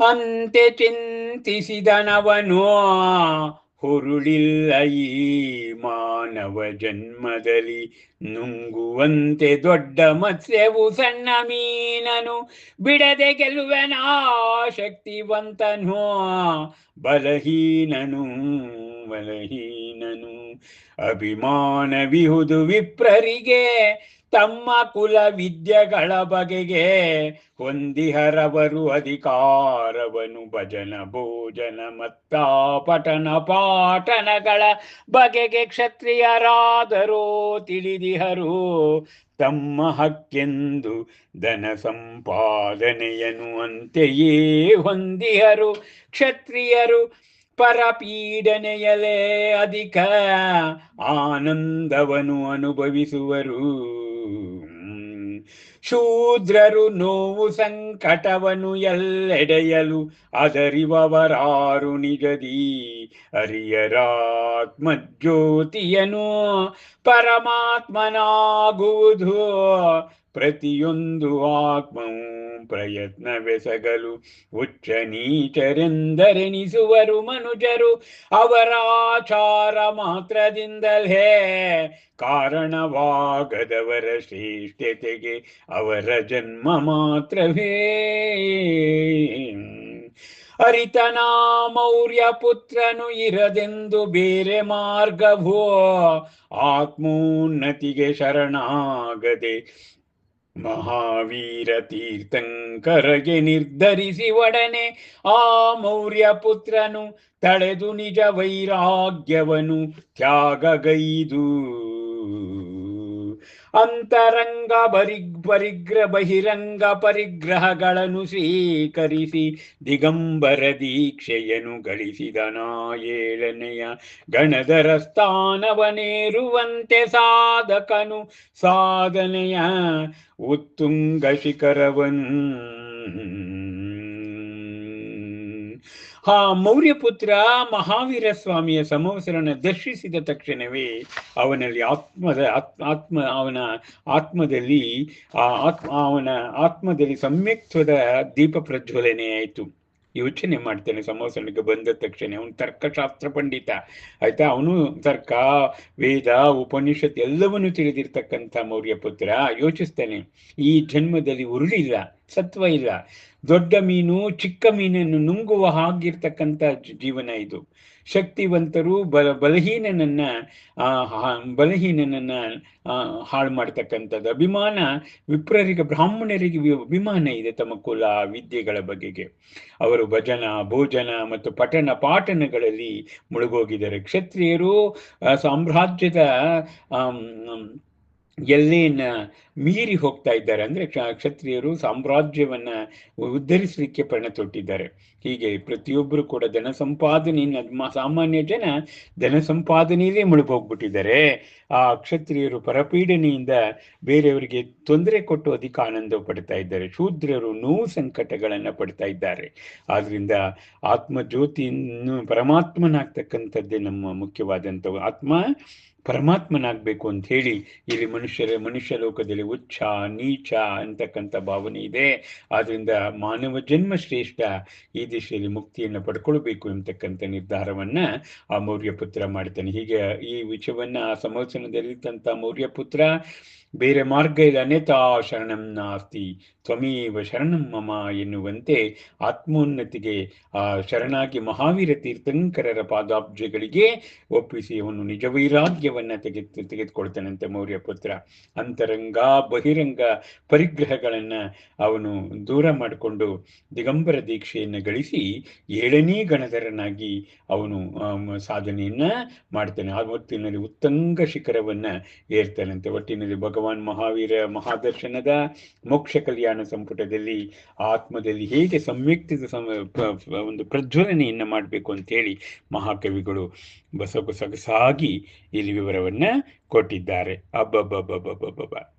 ಅಂತೆ ಚಿಂತಿಸಿದನವನು ಹುರುಳಿಲ್ಲ ಈ ಮಾನವ ಜನ್ಮದಲ್ಲಿ ನುಂಗುವಂತೆ ದೊಡ್ಡ ಮತ್ಸ್ಯವು ಸಣ್ಣ ಮೀನನು ಬಿಡದೆ ಗೆಲ್ಲುವನ ಶಕ್ತಿವಂತನು ಬಲಹೀನನು ಬಲಹೀನನು. ಅಭಿಮಾನವಿಹುದು ವಿಪ್ರರಿಗೆ ತಮ್ಮ ಕುಲ ವಿದ್ಯೆಗಳ ಬಗೆಗೆ ಹೊಂದಿಹರವರು ಅಧಿಕಾರವನು ಭಜನ, ಭೋಜನ, ಮತ್ತ ಪಠನ, ಪಾಠನಗಳ ಬಗೆಗೆ ಕ್ಷತ್ರಿಯರಾದರೋ ತಿಳಿದಿಹರು. ತಮ್ಮ ಹಕ್ಕೆಂದು ಧನ ಸಂಪಾದನೆಯನು ಅಂತೆಯೇ ಹೊಂದಿಹರು. ಕ್ಷತ್ರಿಯರು ಪರಪೀಡನೆಯಲೇ ಅಧಿಕ ಆನಂದವನು ಅನುಭವಿಸುವರು. ಶೂದ್ರರು ನೋವು ಸಂಕಟವನು ಎಲ್ಲೆಡೆಯಲು ಅದರಿವವರಾರು ನಿಜದಿ ಅರಿಯರಾತ್ಮಜ್ಯೋತಿಯನು ಪರಮಾತ್ಮನಾಗುವುದು ಪ್ರತಿಯೊಂದು ಆತ್ಮವು ಪ್ರಯತ್ನವೆಸಗಲು ಉಚ್ಚ ನೀಚರೆಂದರೆನಿಸುವರು ಮನುಜರು. ಅವರ ಆಚಾರ ಮಾತ್ರದಿಂದಲೇ ಕಾರಣವಾಗದವರ ಶ್ರೇಷ್ಠತೆಗೆ ಅವರ ಜನ್ಮ ಮಾತ್ರವೇ. ಅರಿತನ ಮೌರ್ಯ ಪುತ್ರನು ಇರದೆಂದು ಬೇರೆ ಮಾರ್ಗವೋ. ಆತ್ಮೋನ್ನತಿಗೆ ಶರಣಾಗದೆ ಮಹಾವೀರ ತೀರ್ಥಂಕರಗೆ ನಿರ್ಧರಿಸಿ ಒಡನೆ ಆ ಮೌರ್ಯ ಪುತ್ರನು ತಳೆದು ನಿಜ ವೈರಾಗ್ಯವನು ತ್ಯಾಗಗೈದು. ಅಂತರಂಗ ಬರಿಗ್ ಪರಿಗ್ರ ಬಹಿರಂಗ ಪರಿಗ್ರಹಗಳನ್ನು ಸ್ವೀಕರಿಸಿ ದಿಗಂಬರ ದೀಕ್ಷೆಯನ್ನು ಗಳಿಸಿದ ಏಳನೆಯ ಗಣಧರ ಸ್ಥಾನವನೇರುವಂತೆ ಸಾಧಕನು ಸಾಧನೆಯ ಉತ್ತುಂಗ ಶಿಖರವನ್ ಆ ಮೌರ್ಯಪುತ್ರ ಮಹಾವೀರ ಸ್ವಾಮಿಯ ಸಮವಸರನ ದರ್ಶಿಸಿದ ತಕ್ಷಣವೇ ಅವನಲ್ಲಿ ಆತ್ಮದ ಆತ್ಮ ಆತ್ಮ ಅವನ ಆತ್ಮದಲ್ಲಿ, ಆ ಆತ್ಮ ಅವನ ಆತ್ಮದಲ್ಲಿ ಸಮ್ಯಕ್ತ್ವದ ದೀಪ ಪ್ರಜ್ವಲನೆ ಆಯಿತು. ಯೋಚನೆ ಮಾಡ್ತಾನೆ ಸಮವಸರಣಕ್ಕೆ ಬಂದ ತಕ್ಷಣ ಅವನು ತರ್ಕಶಾಸ್ತ್ರ ಪಂಡಿತ. ಆಯ್ತಾ? ಅವನು ತರ್ಕ, ವೇದ, ಉಪನಿಷತ್ ಎಲ್ಲವನ್ನೂ ತಿಳಿದಿರ್ತಕ್ಕಂಥ ಮೌರ್ಯಪುತ್ರ. ಯೋಚಿಸ್ತಾನೆ. ಈ ಜನ್ಮದಲ್ಲಿ ಉರುಳಿಲ್ಲ. ಸತ್ವ ಇಲ್ಲ. ದೊಡ್ಡ ಮೀನು, ಚಿಕ್ಕ ಮೀನನ್ನು ನುಂಗುವ ಹಾಗಿರ್ತಕ್ಕಂಥ ಜೀವನ ಇದು. ಶಕ್ತಿವಂತರು ಬಲ, ಬಲಹೀನನನ್ನ, ಆ ಬಲಹೀನನನ್ನ ಹಾಳು ಮಾಡ್ತಕ್ಕಂಥದ್ದು. ಅಭಿಮಾನ ವಿಪ್ರರಿಗೆ, ಬ್ರಾಹ್ಮಣರಿಗೆ ಅಭಿಮಾನ ಇದೆ ತಮ್ಮ ಕುಲ ವಿದ್ಯೆಗಳ ಬಗೆಗೆ. ಅವರು ಭಜನ, ಭೋಜನ ಮತ್ತು ಪಠಣ ಪಾಠನಗಳಲ್ಲಿ ಮುಳುಗೋಗಿದ್ದಾರೆ. ಕ್ಷತ್ರಿಯರು ಸಾಮ್ರಾಜ್ಯದ ಎಲ್ಲೇನ ಮೀರಿ ಹೋಗ್ತಾ ಇದ್ದಾರೆ ಅಂದ್ರೆ ಕ್ಷತ್ರಿಯರು ಸಾಮ್ರಾಜ್ಯವನ್ನ ಉದ್ಧರಿಸಲಿಕ್ಕೆ ಪಣ ತೊಟ್ಟಿದ್ದಾರೆ. ಹೀಗೆ ಪ್ರತಿಯೊಬ್ಬರು ಕೂಡ ಧನ ಸಂಪಾದನೆ ಸಾಮಾನ್ಯ ಜನ ಧನ ಸಂಪಾದನೆಯಲ್ಲೇ ಮುಳುಗೋಗ್ಬಿಟ್ಟಿದ್ದಾರೆ ಆ ಕ್ಷತ್ರಿಯರು ಪರಪೀಡನೆಯಿಂದ ಬೇರೆಯವರಿಗೆ ತೊಂದರೆ ಕೊಟ್ಟು ಅದಕ್ಕೆ ಆನಂದ ಪಡ್ತಾ ಇದ್ದಾರೆ. ಶೂದ್ರರು ನೋವು ಸಂಕಟಗಳನ್ನ ಪಡ್ತಾ ಇದ್ದಾರೆ. ಆದ್ರಿಂದ ಆತ್ಮ ಜ್ಯೋತಿಯನ್ನು ಪರಮಾತ್ಮನಾಗ್ತಕ್ಕಂಥದ್ದೇ ನಮ್ಮ ಮುಖ್ಯವಾದಂಥ ಆತ್ಮ ಪರಮಾತ್ಮನಾಗಬೇಕು ಅಂತ ಹೇಳಿ ಇಲ್ಲಿ ಮನುಷ್ಯರ, ಮನುಷ್ಯ ಲೋಕದಲ್ಲಿ ಉಚ್ಚ ನೀಚ ಅಂತಕ್ಕಂಥ ಭಾವನೆ ಇದೆ. ಆದ್ದರಿಂದ ಮಾನವ ಜನ್ಮ ಶ್ರೇಷ್ಠ, ಈ ದಿಶೆಯಲ್ಲಿ ಮುಕ್ತಿಯನ್ನು ಪಡ್ಕೊಳ್ಬೇಕು ಎಂತಕ್ಕಂಥ ನಿರ್ಧಾರವನ್ನ ಆ ಮೌರ್ಯ ಪುತ್ರ ಮಾಡ್ತಾನೆ. ಹೀಗೆ ಈ ವಿಷಯವನ್ನ ಆ ಸಂವತ್ಸರದಲ್ಲಿದ್ದಂಥ ಮೌರ್ಯ ಪುತ್ರ ಬೇರೆ ಮಾರ್ಗ ಇಲ್ಲ ಅನೇತಾ ಶರಣಂ ನಾಸ್ತಿ, ತ್ವಮೇವ ಶರಣಂ ಮಮ ಎನ್ನುವಂತೆ ಆತ್ಮೋನ್ನತಿಗೆ, ಆ ಶರಣಾಗಿ ಮಹಾವೀರ ತೀರ್ಥಂಕರರ ಪಾದಾಬ್ಜೆಗಳಿಗೆ ಒಪ್ಪಿಸಿ ಅವನು ನಿಜ ವೈರಾಗ್ಯವನ್ನ ತೆಗೆದು ತೆಗೆದುಕೊಳ್ತಾನಂತೆ ಮೌರ್ಯ ಪುತ್ರ. ಅಂತರಂಗ, ಬಹಿರಂಗ ಪರಿಗ್ರಹಗಳನ್ನ ಅವನು ದೂರ ಮಾಡಿಕೊಂಡು ದಿಗಂಬರ ದೀಕ್ಷೆಯನ್ನು ಗಳಿಸಿ ಏಳನೇ ಗಣಧರನಾಗಿ ಅವನು ಸಾಧನೆಯನ್ನ ಮಾಡ್ತಾನೆ. ಆ ಹೊತ್ತಿನಲ್ಲಿ ಉತ್ತಂಗ ಶಿಖರವನ್ನ ಏರ್ತಾನಂತೆ ಒಟ್ಟಿನಲ್ಲಿ ಭಗವಾನ್ ಮಹಾವೀರ ಮಹಾದರ್ಶನದ ಮೋಕ್ಷ ಕಲ್ಯಾಣ ಸಂಪುಟದಲ್ಲಿ ಆತ್ಮದಲ್ಲಿ ಹೇಗೆ ಸಮ ಒಂದು ಪ್ರಜ್ವಲನೆಯನ್ನ ಮಾಡಬೇಕು ಅಂತ ಹೇಳಿ ಮಹಾಕವಿಗಳು ಬಸಗು ಸೊಗಸಾಗಿ ಇಲ್ಲಿ ವಿವರವನ್ನ ಕೊಟ್ಟಿದ್ದಾರೆ. ಅಬ್ಬಬ್ಬಬ್ಬಬ್ಬಬ್ಬ